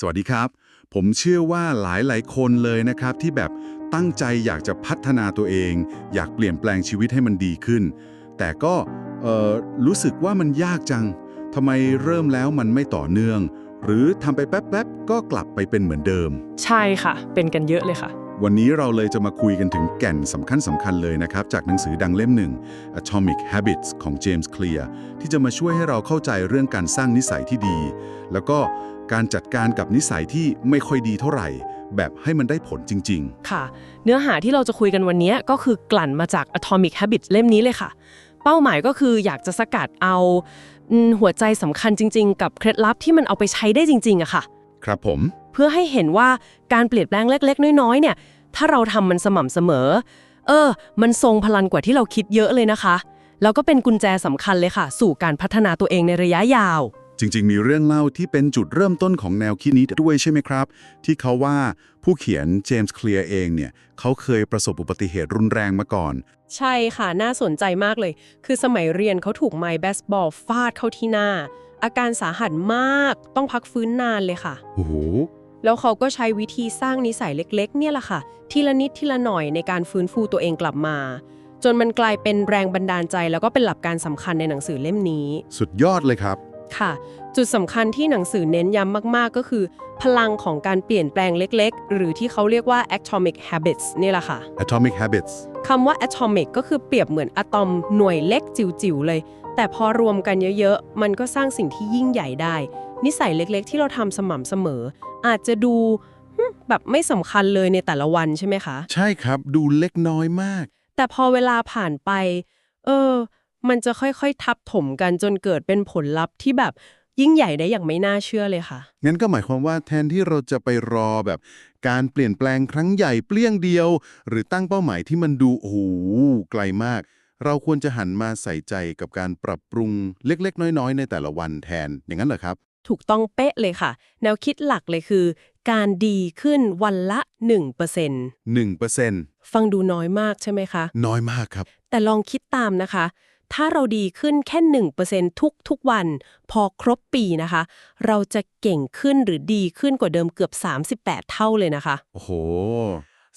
สวัสดีครับ ผมเชื่อว่าหลายๆคนเลยนะครับ ที่แบบตั้งใจอยากจะพัฒนาตัวเอง อยากเปลี่ยนแปลงชีวิตให้มันดีขึ้น แต่ก็เอ่อรู้สึกว่ามันยากจังทำไมเริ่มแล้วมันไม่ต่อเนื่อง หรือทำไปแป๊บๆก็กลับไปเป็นเหมือนเดิม ใช่ค่ะ เป็นกันเยอะเลยค่ะ วันนี้เราเลยจะมาคุยกันถึงแก่นสำคัญสำคัญเลยนะครับ จากหนังสือดังเล่มหนึ่ง Atomic Habits ของ James Clear ที่จะมาช่วยให้เราเข้าใจเรื่องการสร้างนิสัยที่ดี แล้วก็ การจัดการกับนิสัยที่ไม่ค่อยดีเท่าไหร่ แบบให้มันได้ผลจริง ค่ะ เนื้อหาที่เราจะคุยกันวันนี้ก็คือกลั่นมาจาก Atomic Habits เล่มนี้เลยค่ะ เป้าหมายก็คืออยากจะสกัดเอาอืมหัวใจสำคัญจริง ๆ กับเคล็ดลับที่มันเอาไปใช้ได้จริงๆอะค่ะ ๆ ครับผม เพื่อให้เห็นว่าการเปลี่ยนแปลงเล็ก ๆ น้อย ๆ เนี่ย ถ้าเราทำมันสม่ำเสมอ เออ มันทรงพลังกว่าที่เราคิดเยอะเลยนะคะ แล้วก็เป็นกุญแจสำคัญเลยค่ะ สู่การพัฒนาตัวเองในระยะยาว จริงๆ มีเรื่องเล่าที่เป็นจุดเริ่มต้นของแนวคิดนี้ด้วยใช่ไหมครับ ที่เขาว่าผู้เขียนเจมส์เคลียร์เองเนี่ยเขาเคยประสบอุบัติเหตุรุนแรงมาก่อน ใช่ค่ะ น่าสนใจมากเลย คือสมัยเรียนเขาถูกไม้เบสบอลฟาดเข้าที่หน้า อาการสาหัสมากต้องพักฟื้นนานเลยค่ะโอ้โหแล้วเขาก็ใช้วิธีสร้างนิสัยเล็ก ๆ เนี่ยแหละค่ะ ทีละนิดทีละหน่อยในการฟื้นฟูตัวเองกลับมา จนมันกลายเป็นแรงบันดาลใจ แล้วก็เป็นหลักการสำคัญในหนังสือเล่มนี้ สุดยอดเลยครับ ค่ะ จุดสำคัญที่หนังสือเน้นย้ำมากๆ ก็คือ พลังของการเปลี่ยนแปลงเล็กๆ หรือที่เขาเรียกว่า atomic habits นี่แหละค่ะ Atomic Habits คำว่า atomic ก็คือเปรียบเหมือนอะตอมหน่วยเล็กจิ๋วๆเลย แต่พอรวมกันเยอะๆ มันก็สร้างสิ่งที่ยิ่งใหญ่ได้ นิสัยเล็กๆ ที่เราทำสม่ำเสมอ อาจจะดูหึแบบไม่สำคัญเลยในแต่ละวันใช่ไหมคะ ใช่ครับดูเล็กน้อยมาก แต่พอเวลาผ่านไป เออ มันจะค่อยๆ ทับถมกันจนเกิดเป็นผลลัพธ์ที่แบบยิ่งใหญ่ได้อย่างไม่น่าเชื่อเลยค่ะ งั้นก็หมายความว่าแทนที่เราจะไปรอแบบ การเปลี่ยนแปลงครั้งใหญ่เปลี่ยงเดียว หรือตั้งเป้าหมายที่มันดูโอ้โหไกลมาก เราควรจะหันมาใส่ใจกับการปรับปรุงเล็กๆ น้อยๆ ในแต่ละวันแทนอย่างนั้นเหรอครับ ถูกต้องเป๊ะเลยค่ะ แนวคิดหลักเลยคือ การดีขึ้นวันละ 1% 1%ฟังดูน้อยมากใช่ไหมคะ น้อยมากครับ แต่ลองคิดตามนะคะ ถ้าเราดีขึ้นแค่1%ทุกทุกๆวัน พอครบปีนะคะ เราจะเก่งขึ้นหรือดีขึ้นกว่าเดิมเกือบ 38 เท่าเลยนะคะ โอ้โห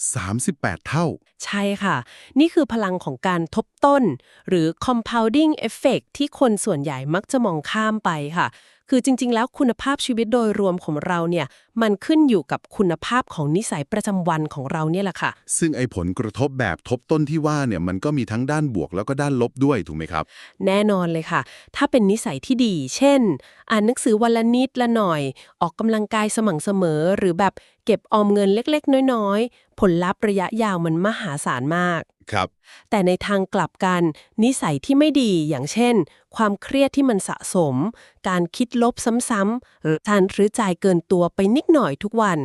38 เท่า ใช่ค่ะ นี่คือพลังของการทบต้น หรือ compounding effect ที่คนส่วนใหญ่มักจะมองข้ามไปค่ะ คือจริง ๆ แล้วคุณภาพชีวิตโดยรวมของเราเนี่ยมันขึ้นอยู่กับคุณภาพของนิสัยประจำวันของเราเนี่ยแหละค่ะ ซึ่งไอ้ผลกระทบแบบทบต้นที่ว่าเนี่ยมันก็มีทั้งด้านบวกแล้วก็ด้านลบด้วยถูกไหมครับ แน่นอนเลยค่ะ ถ้าเป็นนิสัยที่ดี เช่น อ่านหนังสือวันละนิดละหน่อย ออกกำลังกายสม่ำเสมอ หรือแบบเก็บออมเงินเล็ก ๆ น้อย ๆ ผลลัพธ์ระยะยาวมันมหาศาลมาก ครับ แต่ในทางกลับกัน นิสัยที่ไม่ดีอย่างเช่น ความเครียดที่มันสะสม การคิดลบซ้ำๆหรือการหรือจ่ายเกินตัวไปนิดหน่อยทุกวัน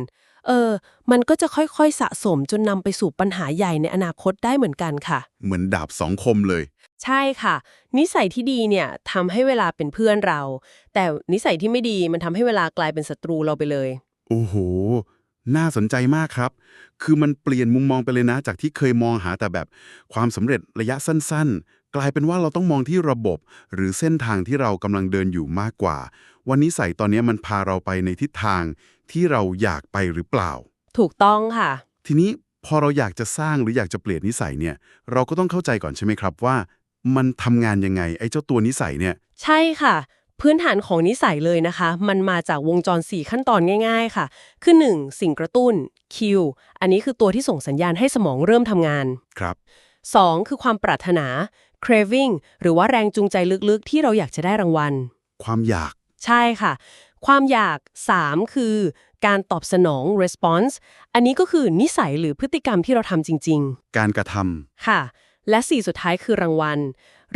เออ มันก็จะค่อยๆสะสมจนนำไปสู่ปัญหาใหญ่ในอนาคตได้เหมือนกันค่ะ เหมือนดาบสองคมเลย ใช่ค่ะ นิสัยที่ดีเนี่ยทำให้เวลาเป็นเพื่อนเรา แต่นิสัยที่ไม่ดีมันทำให้เวลากลายเป็นศัตรูเราไปเลย โอ้โห น่าสนใจมากครับ คือมันเปลี่ยนมุมมองไปเลยนะ จากที่เคยมองหาแต่แบบความสำเร็จระยะสั้น ๆ กลายเป็นว่าเราต้องมองที่ระบบ หรือเส้นทางที่เรากำลังเดินอยู่มากกว่า วันนี้ใส่ตอนนี้มันพาเราไปในทิศทางที่เราอยากไปหรือเปล่า ถูกต้องค่ะ ทีนี้พอเราอยากจะสร้างหรืออยากจะเปลี่ยนนิสัยเนี่ย เราก็ต้องเข้าใจก่อนใช่ไหมครับว่า มันทำงานยังไงไอ้เจ้าตัวนิสัยเนี่ย ใช่ค่ะ พื้นฐานของนิสัยเลยนะคะ มันมาจากวงจร 4 ขั้นตอนง่าย ๆ ค่ะ คือ 1. สิ่งกระตุ้น Q อันนี้คือตัวที่ส่งสัญญาณให้สมองเริ่มทำงาน ครับ 2. คือความปรารถนา craving หรือว่าแรงจูงใจลึกๆ ที่เราอยากจะได้รางวัล ความอยาก ใช่ค่ะ ความอยาก 3 คือ การตอบสนอง response อันนี้ก็คือนิสัยหรือพฤติกรรมที่เราทำจริง การกระทำ ๆ ค่ะ และ4สุดท้ายคือรางวัล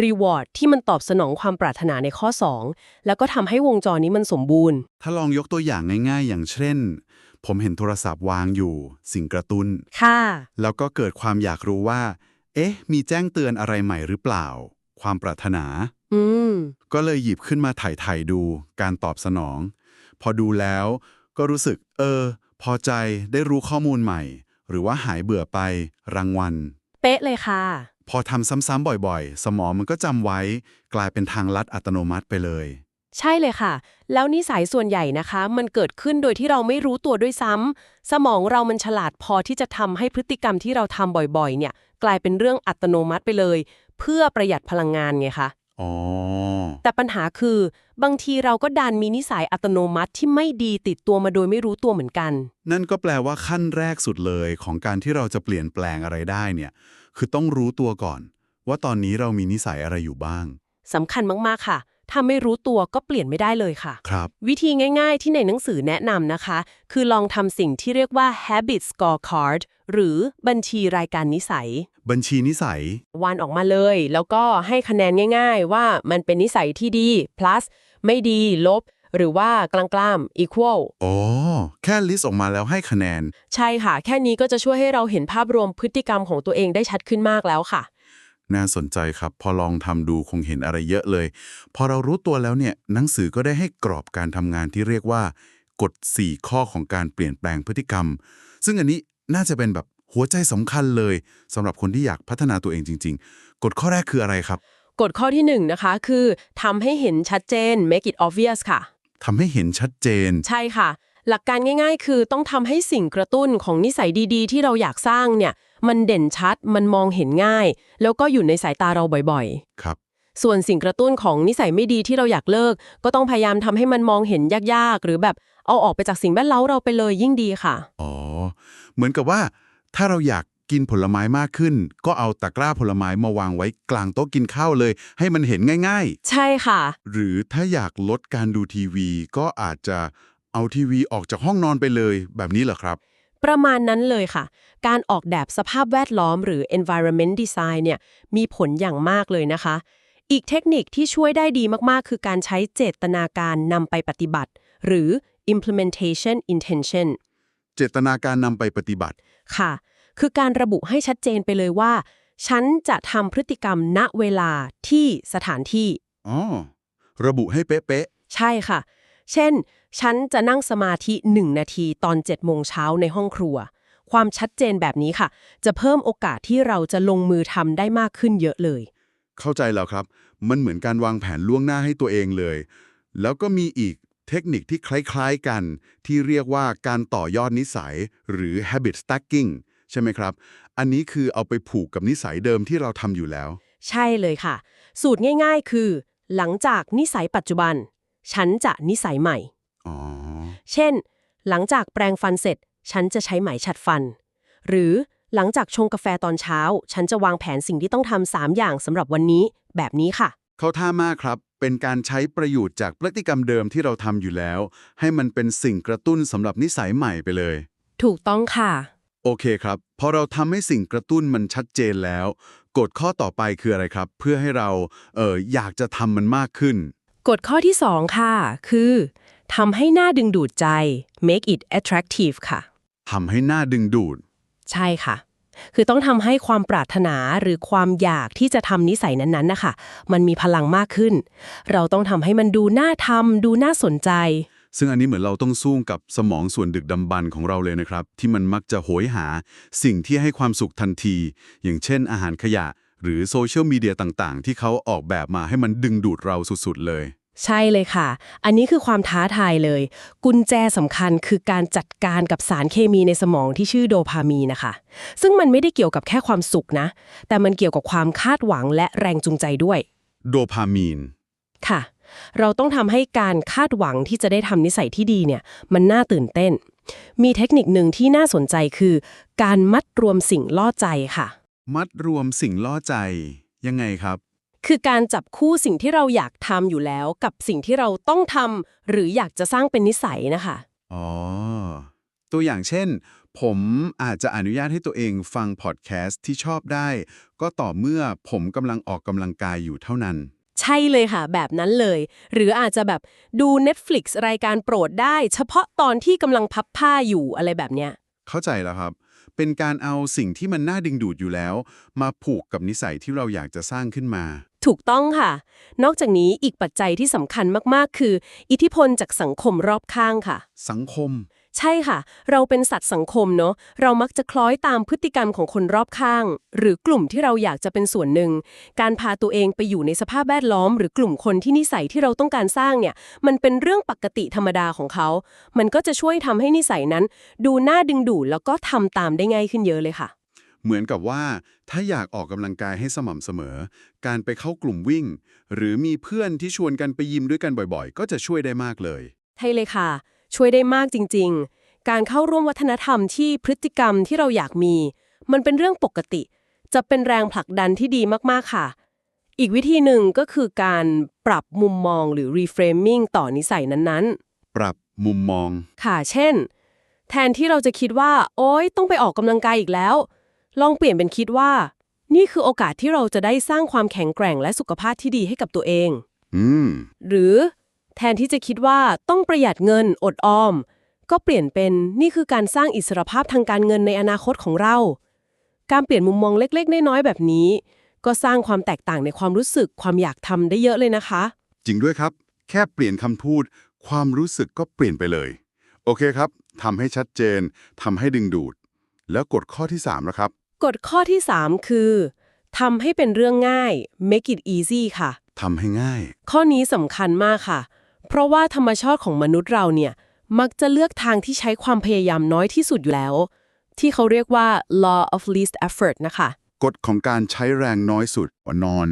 reward ที่มันตอบสนองความปรารถนาในข้อ 2 แล้วก็ทำให้วงจรนี้มันสมบูรณ์ ถ้าลองยกตัวอย่างง่ายๆ อย่างเช่น ผมเห็นโทรศัพท์วางอยู่ สิ่งกระตุ้นค่ะ แล้วก็เกิดความอยากรู้ว่า เอ๊ะ มีแจ้งเตือนอะไรใหม่หรือเปล่า ความปรารถนา อืม ก็เลยหยิบขึ้นมาถ่ายถ่ายๆดู การตอบสนอง พอดูแล้วก็รู้สึก เออ พอใจได้รู้ข้อมูลใหม่ หรือว่าหายเบื่อไปรางวัล เป๊ะเลยค่ะ พอทำซ้ำๆบ่อยๆ สมองมันก็จำไว้กลายเป็นทางลัดอัตโนมัติไปเลย ใช่เลยค่ะ แล้วนิสัยส่วนใหญ่นะคะ มันเกิดขึ้นโดยที่เราไม่รู้ตัวด้วยซ้ำสมองเรามันฉลาดพอที่จะทำให้พฤติกรรมที่เราทำบ่อยๆ เนี่ย กลายเป็นเรื่องอัตโนมัติไปเลย เพื่อประหยัดพลังงานไงคะอ๋อแต่ปัญหาคือบางทีเราก็ดันมีนิสัยอัตโนมัติที่ไม่ดีติดตัวมาโดยไม่รู้ตัวเหมือนกัน นั่นก็แปลว่าขั้นแรกสุดเลยของการที่เราจะเปลี่ยนแปลงอะไรได้เนี่ยคือต้องรู้ตัวก่อน ว่าตอนนี้เรามีนิสัยอะไรอยู่บ้างสำคัญมาก ๆ ค่ะ ถ้าไม่รู้ตัวก็เปลี่ยนไม่ได้เลยค่ะ ครับ วิธีง่าย ๆ ที่ในหนังสือแนะนำนะคะ คือลองทำสิ่งที่เรียกว่า habit scorecard หรือบัญชีรายการนิสัย บัญชีนิสัย วานออกมาเลย แล้วก็ให้คะแนนง่าย ๆ ว่ามันเป็นนิสัยที่ดี plus ไม่ดีลบ หรือว่ากลางๆ equal อ๋อ แค่ลิสต์ออกมาแล้วให้คะแนน ใช่ค่ะ แค่นี้ก็จะช่วยให้เราเห็นภาพรวมพฤติกรรมของตัวเองได้ชัดขึ้นมากแล้วค่ะ น่าสนใจครับ พอลองทำดูคงเห็นอะไรเยอะเลย พอเรารู้ตัวแล้วเนี่ย หนังสือก็ได้ให้กรอบการทำงานที่เรียกว่ากฎ 4 ข้อของการเปลี่ยนแปลงพฤติกรรม ซึ่งอันนี้น่าจะเป็นแบบหัวใจสำคัญเลยสำหรับคนที่อยากพัฒนาตัวเองจริง ๆ กฎข้อแรกคืออะไรครับกฎข้อที่หนึ่งนะคะคือทำให้เห็นชัดเจน make it obvious ค่ะ ทำให้เห็นชัดเจน ใช่ค่ะ หลักการง่าย ๆ คือต้องทำให้สิ่งกระตุ้นของนิสัยดีๆ ที่เราอยากสร้างเนี่ย มันเด่นชัดมันมองเห็นง่าย แล้วก็อยู่ในสายตาเราบ่อยครับๆส่วนสิ่งกระตุ้นของนิสัยไม่ดีที่เราอยากเลิก ก็ต้องพยายามทำให้มันมองเห็นยากๆ หรือแบบเอาออกไปจากสิ่งแวดล้อมเราไปเลยยิ่งดีค่ะ อ๋อ เหมือนกับว่าถ้าเราอยาก กินผลไม้มากขึ้น ก็เอาตะกร้าผลไม้มาวางไว้กลางโต๊ะกินข้าวเลย ให้มันเห็นง่ายใช่ค่ะๆหรือถ้าอยากลดการดูทีวี ก็อาจจะเอาทีวีออกจากห้องนอนไปเลยแบบนี้เหรอครับ ประมาณนั้นเลยค่ะ การออกแบบสภาพแวดล้อมหรือ environment design เนี่ยมีผลอย่างมากเลยนะคะ อีกเทคนิคที่ช่วยได้ดีมากๆ คือการใช้เจตนาการนำไปปฏิบัติ หรือ implementation intention เจตนาการนำไปปฏิบัติค่ะ คือการระบุให้ชัดเจนไปเลยว่า ฉันจะทำพฤติกรรมณเวลาที่สถานที่ อ๋อ ระบุให้เป๊ะใช่ค่ะ เช่น ฉันจะนั่งสมาธิ1นาทีตอน7โมงเช้าในห้องครัว ความชัดเจนแบบนี้ค่ะ จะเพิ่มโอกาสที่เราจะลงมือทำได้มากขึ้นเยอะเลย ๆ เข้าใจแล้วครับ มันเหมือนการวางแผนล่วงหน้าให้ตัวเองเลย แล้วก็มีอีกเทคนิคที่คล้ายๆกัน ที่เรียกว่าการต่อยอดนิสัย หรือ habit stacking ใช่ไหมครับ อันนี้คือเอาไปผูกกับนิสัยเดิมที่เราทำอยู่แล้ว ใช่เลยค่ะ สูตรง่าย ๆ คือ หลังจากนิสัยปัจจุบัน ฉันจะนิสัยใหม่ อ๋อ เช่น หลังจากแปรงฟันเสร็จ ฉันจะใช้ไหมฉัดฟัน หรือหลังจากชงกาแฟตอนเช้า ฉันจะวางแผนสิ่งที่ต้องทำสามอย่างสำหรับวันนี้ แบบนี้ค่ะ เข้าท่ามากครับ เป็นการใช้ประโยชน์จากพฤติกรรมเดิมที่เราทำอยู่แล้ว ให้มันเป็นสิ่งกระตุ้นสำหรับนิสัยใหม่ไปเลย ถูกต้องค่ะ โอเคครับ พอเราทำให้สิ่งกระตุ้นมันชัดเจนแล้ว กฎข้อต่อไปคืออะไรครับ เพื่อให้เราเอออยากจะทำมันมากขึ้น กฎข้อที่ 2 ค่ะ คือทำให้หน้าดึงดูดใจ make it attractive ค่ะ ทำให้หน้าดึงดูด ใช่ค่ะ คือต้องทำให้ความปรารถนาหรือความอยากที่จะทำนิสัยนั้นๆนะคะมันมีพลังมากขึ้น เราต้องทำให้มันดูน่าทำดูน่าสนใจ ซึ่งอันนี้เหมือนเราต้องสู้กับสมองส่วนดึกดำบรรพ์ของเราเลยนะครับ ที่มันมักจะโหยหา สิ่งที่ให้ความสุขทันที อย่างเช่น อาหารขยะ หรือโซเชียลมีเดียต่างๆ ที่เขาออกแบบมาให้มันดึงดูดเราสุดๆเลย ใช่เลยค่ะ อันนี้คือความท้าทายเลย กุญแจสำคัญคือการจัดการกับสารเคมีในสมองที่ชื่อโดพามีนนะคะ ซึ่งมันไม่ได้เกี่ยวกับแค่ความสุขนะ แต่มันเกี่ยวกับความคาดหวังและแรงจูงใจด้วย โดพามีนค่ะ เราต้องทำให้การคาดหวังที่จะได้ทำนิสัยที่ดีเนี่ยมันน่าตื่นเต้น มีเทคนิคหนึ่งที่น่าสนใจคือ การมัดรวมสิ่งล่อใจค่ะ มัดรวมสิ่งล่อใจ ยังไงครับ คือการจับคู่สิ่งที่เราอยากทำอยู่แล้ว กับสิ่งที่เราต้องทำหรืออยากจะสร้างเป็นนิสัยนะคะ อ๋อ ตัวอย่างเช่น ผมอาจจะอนุญาตให้ตัวเองฟังพอดแคสต์ที่ชอบได้ ก็ต่อเมื่อผมกำลังออกกำลังกายอยู่เท่านั้น ใช่เลยค่ะ แบบนั้นเลย หรืออาจจะแบบดู Netflix รายการโปรดได้ เฉพาะตอนที่กำลังพับผ้าอยู่อะไรแบบเนี้ย เข้าใจแล้วครับ เป็นการเอาสิ่งที่มันน่าดึงดูดอยู่แล้ว มาผูกกับนิสัยที่เราอยากจะสร้างขึ้นมา ถูกต้องค่ะ นอกจากนี้อีกปัจจัยที่สำคัญมากๆ คือ อิทธิพลจากสังคมรอบข้างค่ะ สังคม ใช่ค่ะ เราเป็นสัตว์สังคมเนาะ เรามักจะคล้อยตามพฤติกรรมของคนรอบข้าง หรือกลุ่มที่เราอยากจะเป็นส่วนหนึ่ง การพาตัวเองไปอยู่ในสภาพแวดล้อม หรือกลุ่มคนที่นิสัยที่เราต้องการสร้างเนี่ย มันเป็นเรื่องปกติธรรมดาของเขา มันก็จะช่วยทำให้นิสัยนั้น ดูน่าดึงดูดแล้วก็ทำตามได้ง่ายขึ้นเยอะเลยค่ะ เหมือนกับว่าถ้าอยากออกกำลังกายให้สม่ำเสมอ การไปเข้ากลุ่มวิ่ง หรือมีเพื่อนที่ชวนกันไปยิมด้วยกันบ่อย ๆ ก็จะช่วยได้มากเลยใช่เลยค่ะ ช่วยได้มากจริง ๆ การเข้าร่วมวัฒนธรรมที่พฤติกรรมที่เราอยากมี มันเป็นเรื่องปกติ จะเป็นแรงผลักดันที่ดีมากๆค่ะ อีกวิธีหนึ่งก็คือการปรับมุมมองหรือ reframing ต่อนิสัยนั้นปรับมุมมองๆค่ะ เช่น แทนที่เราจะคิดว่า โอ๊ยต้องไปออกกำลังกายอีกแล้ว ลองเปลี่ยนเป็นคิดว่า นี่คือโอกาสที่เราจะได้สร้างความแข็งแกร่งและสุขภาพที่ดีให้กับตัวเอง อืม หรือ แทนที่จะคิดว่าต้องประหยัดเงินอดออม ก็เปลี่ยนเป็นนี่คือการสร้างอิสรภาพทางการเงินในอนาคตของเรา การเปลี่ยนมุมมองเล็กๆ น้อยๆแบบนี้ ก็สร้างความแตกต่างในความรู้สึกความอยากทำได้เยอะเลยนะคะ จริงด้วยครับ แค่เปลี่ยนคำพูด ความรู้สึกก็เปลี่ยนไปเลย โอเคครับทำให้ชัดเจนทำให้ดึงดูด แล้วกฎข้อที่3แล้วครับกฎข้อที่ 3 คือทำให้เป็นเรื่องง่าย make it easy ค่ะทำให้ง่าย ข้อนี้สำคัญมากค่ะ เพราะว่าธรรมชาติของมนุษย์เราเนี่ย มักจะเลือกทางที่ใช้ความพยายามน้อยที่สุดอยู่แล้ว ที่เขาเรียกว่า law of least effort นะคะ กฎของการใช้แรงน้อยสุดนอน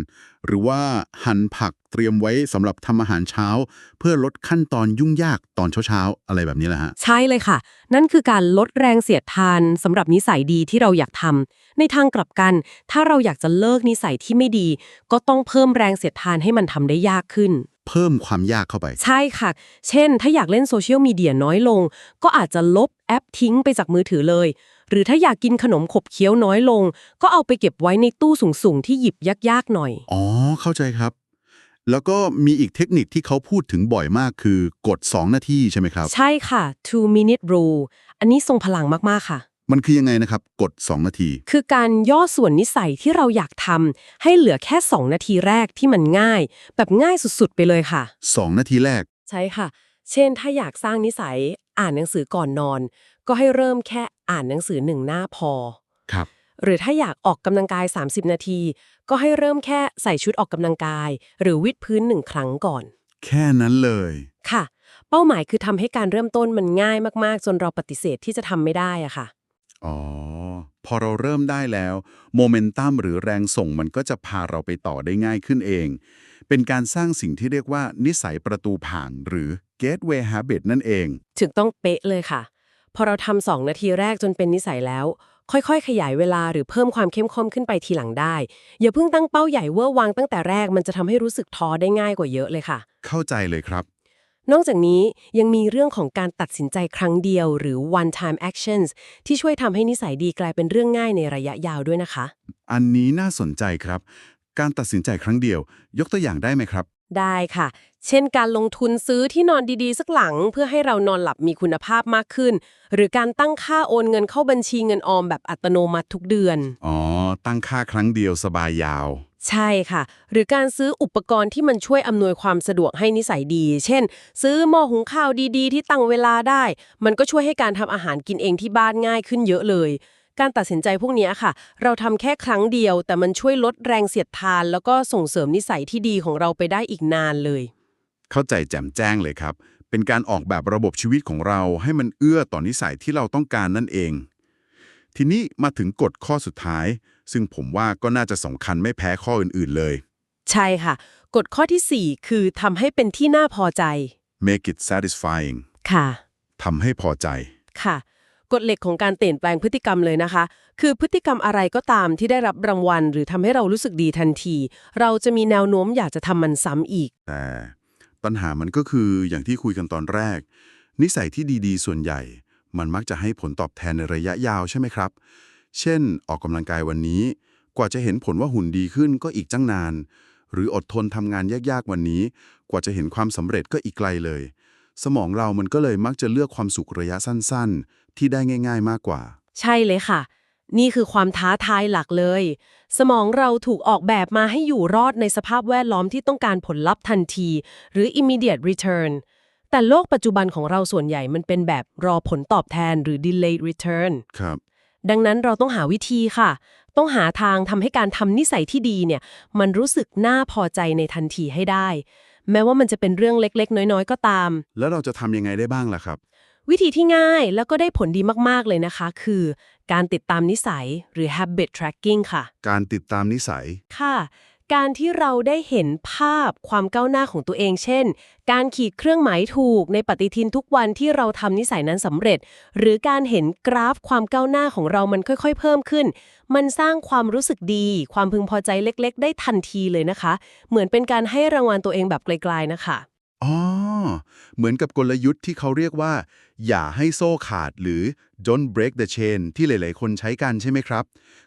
หรือว่าหั่นผักเตรียมไว้สำหรับทำอาหารเช้า เพื่อลดขั้นตอนยุ่งยากตอนเช้าๆ อะไรแบบนี้แหละฮะ ใช่เลยค่ะ นั่นคือการลดแรงเสียดทานสำหรับนิสัยดีที่เราอยากทำในทางกลับกัน ถ้าเราอยากจะเลิกนิสัยที่ไม่ดี ก็ต้องเพิ่มแรงเสียดทานให้มันทำได้ยากขึ้น เพิ่มความยากเข้าไป ใช่ค่ะ เช่น ถ้าอยากเล่นโซเชียลมีเดียน้อยลง ก็อาจจะลบแอปทิ้งไปจากมือถือเลย หรือถ้าอยากกินขนมขบเคี้ยวน้อยลง ก็เอาไปเก็บไว้ในตู้สูงๆ ที่หยิบยากๆหน่อย อ๋อ เข้าใจครับ แล้วก็มีอีกเทคนิคที่เขาพูดถึงบ่อยมากคือกด 2 นาทีใช่ไหมครับ ใช่ค่ะ two minute rule อันนี้ทรงพลังมากๆค่ะ มันคือยังไงนะครับ กด 2 นาที คือการย่อส่วนนิสัยที่เราอยากทำให้เหลือแค่ 2 นาทีแรกที่มันง่าย แบบง่ายสุดๆ ไปเลยค่ะ 2 นาทีแรก ใช่ค่ะ เช่น ถ้าอยากสร้างนิสัยอ่านหนังสือก่อนนอน ก็ให้เริ่มแค่อ่านหนังสือหนึ่งหน้าพอ ครับ หรือถ้าอยากออกกำลังกาย 30 นาที ก็ให้เริ่มแค่ใส่ชุดออกกำลังกาย หรือวิดพื้นหนึ่งครั้งก่อน แค่นั้นเลย ค่ะ เป้าหมายคือทำให้การเริ่มต้นมันง่ายมากๆ จนเราปฏิเสธที่จะทำไม่ได้อะค่ะ อ๋อ พอเราเริ่มได้แล้วโมเมนตัมหรือแรงส่งมันก็จะพาเราไปต่อได้ง่ายขึ้นเอง เป็นการสร้างสิ่งที่เรียกว่านิสัยประตูผ่านหรือ gateway habit นั่นเอง ถึงต้องเป๊ะเลยค่ะ พอเราทำสองนาทีแรกจนเป็นนิสัยแล้ว ค่อยๆ ขยายเวลาหรือเพิ่มความเข้มข้นขึ้นไปทีหลังได้ อย่าเพิ่งตั้งเป้าใหญ่เวอร์วางตั้งแต่แรกมันจะทำให้รู้สึกท้อได้ง่ายกว่าเยอะเลยค่ะ เข้าใจเลยครับ นอกจากนี้ยังมีเรื่องของการตัดสินใจครั้งเดียว หรือ one time actions ที่ช่วยทำให้นิสัยดีกลายเป็นเรื่องง่ายในระยะยาวด้วยนะคะ อันนี้น่าสนใจครับ การตัดสินใจครั้งเดียว ยกตัวอย่างได้ไหมครับ ได้ค่ะ เช่นการลงทุนซื้อที่นอนดีๆ สักหลัง เพื่อให้เรานอนหลับมีคุณภาพมากขึ้น หรือการตั้งค่าโอนเงินเข้าบัญชีเงินออมแบบอัตโนมัติทุกเดือน อ๋อ ตั้งค่าครั้งเดียวสบายยาว ใช่ค่ะ หรือการซื้ออุปกรณ์ที่มันช่วยอำนวยความสะดวกให้นิสัยดี เช่น ซื้อหม้อหุงข้าวดีๆ ที่ตั้งเวลาได้ มันก็ช่วยให้การทำอาหารกินเองที่บ้านง่ายขึ้นเยอะเลย การตัดสินใจพวกเนี้ยค่ะ เราทำแค่ครั้งเดียว แต่มันช่วยลดแรงเสียดทาน แล้วก็ส่งเสริมนิสัยที่ดีของเราไปได้อีกนานเลย เข้าใจแจ่มแจ้งเลยครับ เป็นการออกแบบระบบชีวิตของเราให้มันเอื้อต่อนิสัยที่เราต้องการนั่นเอง ทีนี้มาถึงกฎข้อสุดท้าย ซึ่งผมว่าก็น่าจะสำคัญไม่แพ้ข้ออื่นๆเลย ใช่ค่ะ กฎข้อทีสี่4 คือทำให้เป็นที่น่าพอใจ make it satisfying ค่ะทำให้พอใจค่ะ กฎเหล็กของการเปลี่ยนแปลงพฤติกรรมเลยนะคะ คือพฤติกรรมอะไรก็ตามที่ได้รับรางวัล หรือทำให้เรารู้สึกดีทันที เราจะมีแนวโน้มอยากจะทำมันซ้ำอีก แต่ปัญหามันก็คืออย่างที่คุยกันตอนแรก นิสัยที่ดีๆ ส่วนใหญ่ มันมักจะให้ผลตอบแทนในระยะยาวใช่ไหมครับ เช่น ออกกำลังกายวันนี้ กว่าจะเห็นผลว่าหุ่นดีขึ้นก็อีกจังนาน หรืออดทนทำงานยากๆวันนี้ กว่าจะเห็นความสำเร็จก็อีกไกลเลยสมองเรามันก็เลยมักจะเลือกความสุขระยะสั้นๆ ที่ได้ง่าย ๆ มากกว่า ใช่เลยค่ะ นี่คือความท้าทายหลักเลย สมองเราถูกออกแบบมาให้อยู่รอดในสภาพแวดล้อมที่ต้องการผลลัพธ์ทันที หรือ immediate return แต่โลกปัจจุบันของเราส่วนใหญ่มันเป็นแบบรอผลตอบแทนหรือ delayed return ครับ ดังนั้นเราต้องหาวิธีค่ะ ต้องหาทางทำให้การทำนิสัยที่ดีเนี่ย มันรู้สึกน่าพอใจในทันทีให้ได้ แม้ว่ามันจะเป็นเรื่องเล็กๆ น้อยๆ ก็ตาม แล้วเราจะทำยังไงได้บ้างล่ะครับ วิธีที่ง่ายแล้วก็ได้ผลดีมาก ๆ เลยนะคะ คือการติดตามนิสัยหรือ habit tracking ค่ะ การติดตามนิสัย ค่ะ การที่เราได้เห็นภาพความก้าวหน้าของตัวเอง เช่น การขีดเครื่องหมายถูกในปฏิทินทุกวันที่เราทำนิสัยนั้นสำเร็จ หรือการเห็นกราฟความก้าวหน้าของเรามันค่อยๆ เพิ่มขึ้น มันสร้างความรู้สึกดี ความพึงพอใจเล็ก ๆ ได้ทันทีเลยนะคะ เหมือนเป็นการให้รางวัลตัวเองแบบไกลๆนะคะ อ๋อ เหมือนกับกลยุทธ์ที่เขาเรียกว่า อย่าให้โซ่ขาดหรือ don't break the chain ที่หลาย ๆ คนใช้กันใช่ไหมครับ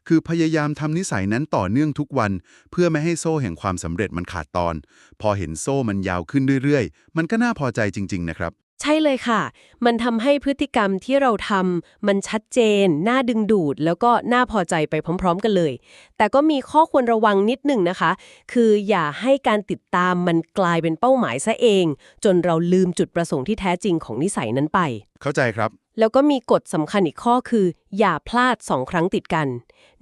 คือพยายามทำนิสัยนั้นต่อเนื่องทุกวัน เพื่อไม่ให้โซ่แห่งความสำเร็จมันขาดตอน พอเห็นโซ่มันยาวขึ้นเรื่อย ๆ มันก็น่าพอใจจริง ๆ นะครับ ใช่เลยค่ะ มันทำให้พฤติกรรมที่เราทำมันชัดเจน น่าดึงดูด แล้วก็น่าพอใจไปพร้อม ๆ กันเลย แต่ก็มีข้อควรระวังนิดหนึ่งนะคะ คืออย่าให้การติดตามมันกลายเป็นเป้าหมายซะเอง จนเราลืมจุดประสงค์ที่แท้จริงของนิสัยนั้นไป เข้าใจครับ แล้วก็มีกฎสำคัญอีกข้อคือ อย่าพลาดสองครั้งติดกัน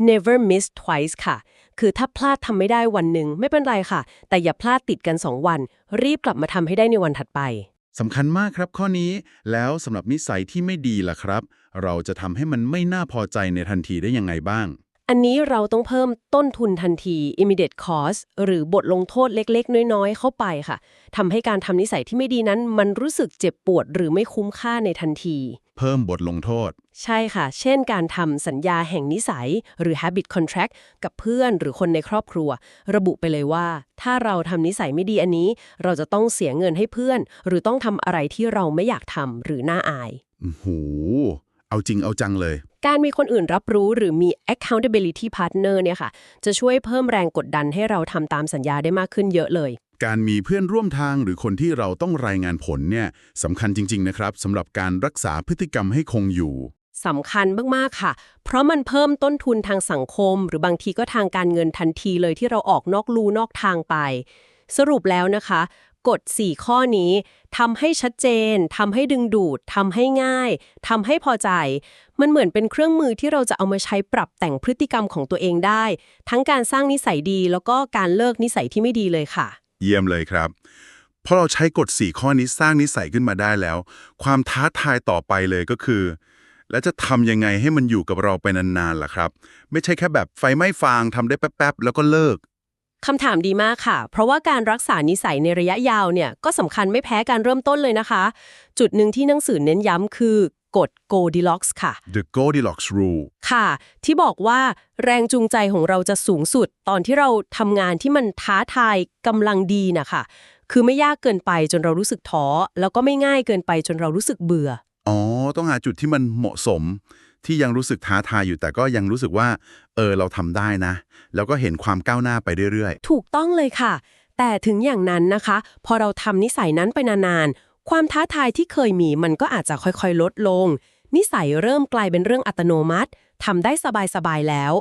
never miss twice ค่ะ คือถ้าพลาดทำไม่ได้วันหนึ่งไม่เป็นไรค่ะ แต่อย่าพลาดติดกันสองวัน รีบกลับมาทำให้ได้ในวันถัดไป สำคัญมากครับข้อนี้ แล้วสำหรับนิสัยที่ไม่ดีล่ะครับ เราจะทำให้มันไม่น่าพอใจในทันทีได้ยังไงบ้าง อันนี้เราต้องเพิ่มต้นทุนทันที immediate cost หรือบทลงโทษเล็กๆ น้อยๆ เข้าไปค่ะทำให้การทำนิสัยที่ไม่ดีนั้น มันรู้สึกเจ็บปวดหรือไม่คุ้มค่าในทันที เพิ่มบทลงโทษ ใช่ค่ะ เช่นการทำสัญญาแห่งนิสัย หรือ habit contract กับเพื่อนหรือคนในครอบครัว ระบุไปเลยว่า ถ้าเราทำนิสัยไม่ดีอันนี้ เราจะต้องเสียเงินให้เพื่อน หรือต้องทำอะไรที่เราไม่อยากทำหรือน่าอายโอ้โหเอาจริงเอาจังเลย การมีคนอื่นรับรู้หรือมี accountability partner เนี่ยค่ะ จะช่วยเพิ่มแรงกดดันให้เราทำตามสัญญาได้มากขึ้นเยอะเลย การมีเพื่อนร่วมทางหรือคนที่เราต้องรายงานผลเนี่ยสำคัญจริง ๆ นะครับสำหรับการรักษาพฤติกรรมให้คงอยู่สำคัญมาก ๆ ค่ะ เพราะมันเพิ่มต้นทุนทางสังคม หรือบางทีก็ทางการเงินทันทีเลยที่เราออกนอกลูนอกทางไป สรุปแล้วนะคะ กฎ 4 ข้อนี้ ทำให้ชัดเจนทำให้ดึงดูดทำให้ง่ายทำให้พอใจ มันเหมือนเป็นเครื่องมือที่เราจะเอามาใช้ปรับแต่งพฤติกรรมของตัวเองได้ ทั้งการสร้างนิสัยดี แล้วก็การเลิกนิสัยที่ไม่ดีเลยค่ะ เยี่ยมเลยครับพอเราใช้กฎ 4 ข้อนี้สร้างนิสัยขึ้นมาได้แล้ว ความท้าทายต่อไปเลยก็คือ แล้วจะทำยังไงให้มันอยู่กับเราไปนานๆล่ะครับ ไม่ใช่แค่แบบไฟไหม้ฟางทำได้แป๊บๆแล้วก็เลิก คำถามดีมากค่ะ เพราะว่าการรักษานิสัยในระยะยาวเนี่ยก็สำคัญไม่แพ้การเริ่มต้นเลยนะคะ จุดหนึ่งที่หนังสือเน้นย้ำคือกฎ Goldilocks ค่ะ The Goldilocks Rule ค่ะ ที่บอกว่าแรงจูงใจของเราจะสูงสุด ตอนที่เราทำงานที่มันท้าทายกำลังดีนะคะคือไม่ยากเกินไปจนเรารู้สึกท้อ แล้วก็ไม่ง่ายเกินไปจนเรารู้สึกเบื่อ อ๋อ ต้องหาจุดที่มันเหมาะสม ที่ยังรู้สึกท้าทายอยู่แต่ก็ยังรู้สึกว่า เออเราทำได้นะ แล้วก็เห็นความก้าวหน้าไปเรื่อยถูกต้องเลยค่ะ แต่ถึงอย่างนั้นนะคะ พอเราทำนิสัยนั้นไปนานๆ ความท้าทายที่เคยมีมันก็อาจจะค่อยๆ ลดลง นิสัยเริ่มกลายเป็นเรื่องอัตโนมัติทำได้สบายๆแล้ว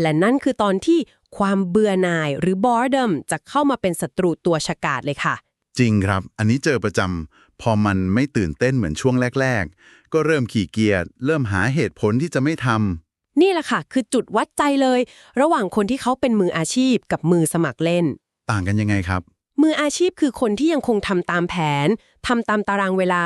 และนั่นคือตอนที่ความเบื่อหน่ายหรือ boredom จะเข้ามาเป็นศัตรูตัวฉกาจเลยค่ะ ๆ จริงครับ อันนี้เจอประจำ พอมันไม่ตื่นเต้นเหมือนช่วงแรก ๆ ก็เริ่มขี่เกียจเริ่มหาเหตุผลที่จะไม่ทำนี่แหละค่ะ คือจุดวัดใจเลย ระหว่างคนที่เขาเป็นมืออาชีพกับมือสมัครเล่น ต่างกันยังไงครับ มืออาชีพคือคนที่ยังคงทำตามแผนทำตามตารางเวลา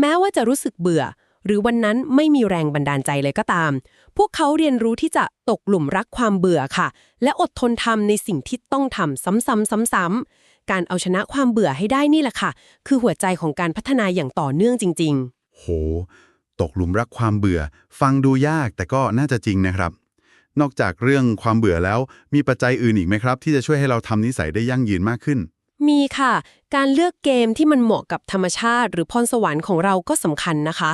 แม้ว่าจะรู้สึกเบื่อ หรือวันนั้นไม่มีแรงบันดาลใจเลยก็ตาม พวกเขาเรียนรู้ที่จะตกหลุมรักความเบื่อค่ะ และอดทนทำในสิ่งที่ต้องทำซ้ำๆซ้ำๆ การเอาชนะความเบื่อให้ได้นี่แหละค่ะ คือหัวใจของการพัฒนาอย่างต่อเนื่องจริง ๆ โห ตกหลุมรักความเบื่อ ฟังดูยากแต่ก็น่าจะจริงนะครับ นอกจากเรื่องความเบื่อแล้ว มีปัจจัยอื่นอีกไหมครับ ที่จะช่วยให้เราทำนิสัยได้ยั่งยืนมากขึ้น มีค่ะ การเลือกเกมที่มันเหมาะกับธรรมชาติ หรือพรสวรรค์ของเราก็สำคัญนะคะ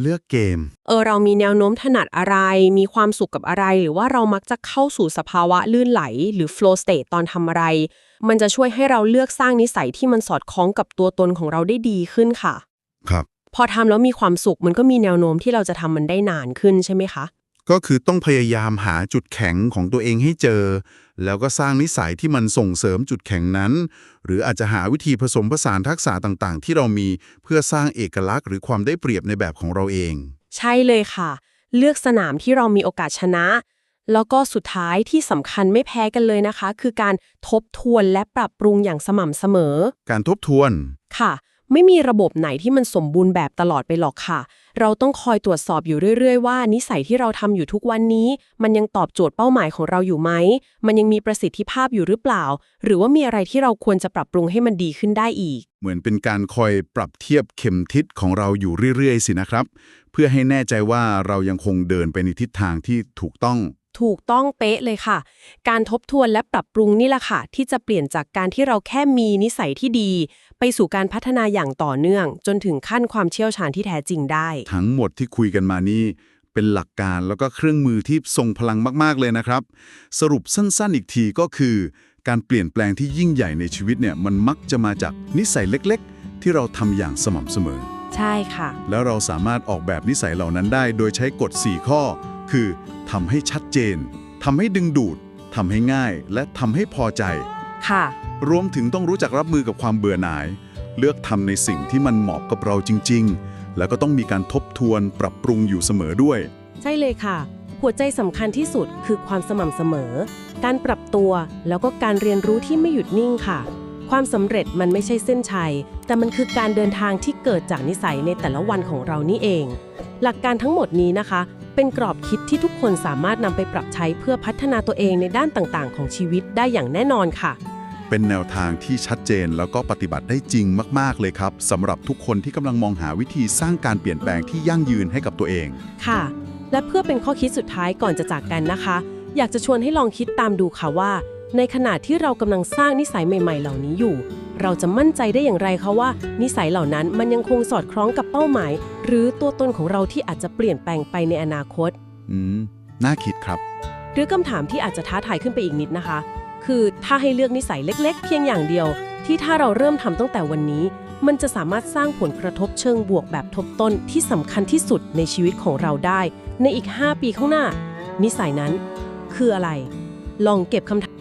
เลือกเกม เออเรามีแนวโน้มถนัดอะไร มีความสุขกับอะไร หรือว่าเรามักจะเข้าสู่สภาวะลื่นไหล หรือ flow state ตอนทำอะไร มันจะช่วยให้เราเลือกสร้างนิสัยที่มันสอดคล้องกับตัวตนของเราได้ดีขึ้นค่ะ ครับ พอทำแล้วมีความสุขมันก็มีแนวโน้มที่เราจะทำมันได้นานขึ้นใช่ไหมคะ ก็คือต้องพยายามหาจุดแข็งของตัวเองให้เจอ แล้วก็สร้างนิสัยที่มันส่งเสริมจุดแข็งนั้น หรืออาจจะหาวิธีผสมผสานทักษะต่างๆ ที่เรามีเพื่อสร้างเอกลักษณ์ หรือความได้เปรียบในแบบของเราเอง ใช่เลยค่ะ เลือกสนามที่เรามีโอกาสชนะ แล้วก็สุดท้ายที่สำคัญไม่แพ้กันเลยนะคะ คือการทบทวนและปรับปรุงอย่างสม่ำเสมอ การทบทวนค่ะ ไม่มีระบบไหนที่มันสมบูรณ์แบบตลอดไปหรอกค่ะ เราต้องคอยตรวจสอบอยู่เรื่อย ๆ ว่า นิสัยที่เราทำอยู่ทุกวันนี้ มันยังตอบโจทย์เป้าหมายของเราอยู่ไหม มันยังมีประสิทธิภาพอยู่หรือเปล่า หรือว่ามีอะไรที่เราควรจะปรับปรุงให้มันดีขึ้นได้อีก เหมือนเป็นการคอยปรับเทียบเข็มทิศของเราอยู่เรื่อย ๆ สินะครับ เพื่อให้แน่ใจว่าเรายังคงเดินไปในทิศทางที่ถูกต้อง ถูกต้องเป๊ะเลยค่ะ การทบทวนและปรับปรุงนี่แหละค่ะ ที่จะเปลี่ยนจากการที่เราแค่มีนิสัยที่ดี ไปสู่การพัฒนาอย่างต่อเนื่อง จนถึงขั้นความเชี่ยวชาญที่แท้จริงได้ ทั้งหมดที่คุยกันมานี่เป็นหลักการแล้วก็เครื่องมือที่ทรงพลังมาก ๆ เลยนะครับ สรุปสั้น ๆ อีกทีก็คือ การเปลี่ยนแปลงที่ยิ่งใหญ่ในชีวิตเนี่ยมันมักจะมาจากนิสัยเล็ก ๆ ที่เราทำอย่างสม่ำเสมอ ใช่ค่ะ แล้วเราสามารถออกแบบนิสัยเหล่านั้นได้ โดยใช้กฎ 4 ข้อ คือทำให้ชัดเจนทำให้ดึงดูดทำให้ง่ายและทำให้พอใจ ค่ะ รวมถึงต้องรู้จักรับมือกับความเบื่อหน่าย เลือกทำในสิ่งที่มันเหมาะกับเราจริง ๆ แล้วก็ต้องมีการทบทวนปรับปรุงอยู่เสมอด้วย ใช่เลยค่ะ หัวใจสำคัญที่สุดคือความสม่ำเสมอ การปรับตัวแล้วก็การเรียนรู้ที่ไม่หยุดนิ่งค่ะ ความสำเร็จมันไม่ใช่เส้นชัย แต่มันคือการเดินทางที่เกิดจากนิสัยในแต่ละวันของเรานี่เอง หลักการทั้งหมดนี้นะคะ เป็นกรอบคิดที่ทุกคนสามารถนำไปปรับใช้เพื่อพัฒนาตัวเองในด้านต่างๆ ของชีวิตได้อย่างแน่นอนค่ะ เป็นแนวทางที่ชัดเจนแล้วก็ปฏิบัติได้จริงมาก ๆ เลยครับสำหรับทุกคนที่กำลังมองหาวิธีสร้างการเปลี่ยนแปลงที่ยั่งยืนให้กับตัวเอง ค่ะ และเพื่อเป็นข้อคิดสุดท้ายก่อนจะจากกันนะคะ อยากจะชวนให้ลองคิดตามดูค่ะว่า ในขณะที่เรากำลังสร้างนิสัยใหม่ ๆ เหล่านี้อยู่ เราจะมั่นใจได้อย่างไรคะว่า นิสัยเหล่านั้นมันยังคงสอดคล้องกับเป้าหมาย หรือตัวตนของเราที่อาจจะเปลี่ยนแปลงไปในอนาคต อืม น่าคิดครับ หรือคำถามที่อาจจะท้าทายขึ้นไปอีกนิดนะคะ คือถ้าให้เลือกนิสัยเล็ก ๆ เพียงอย่างเดียว ที่ถ้าเราเริ่มทำตั้งแต่วันนี้ มันจะสามารถสร้างผลกระทบเชิงบวกแบบทบต้นที่สำคัญที่สุดในชีวิตของเราได้ ในอีก 5 ปีข้างหน้า นิสัยนั้น คืออะไร ลองเก็บคำถาม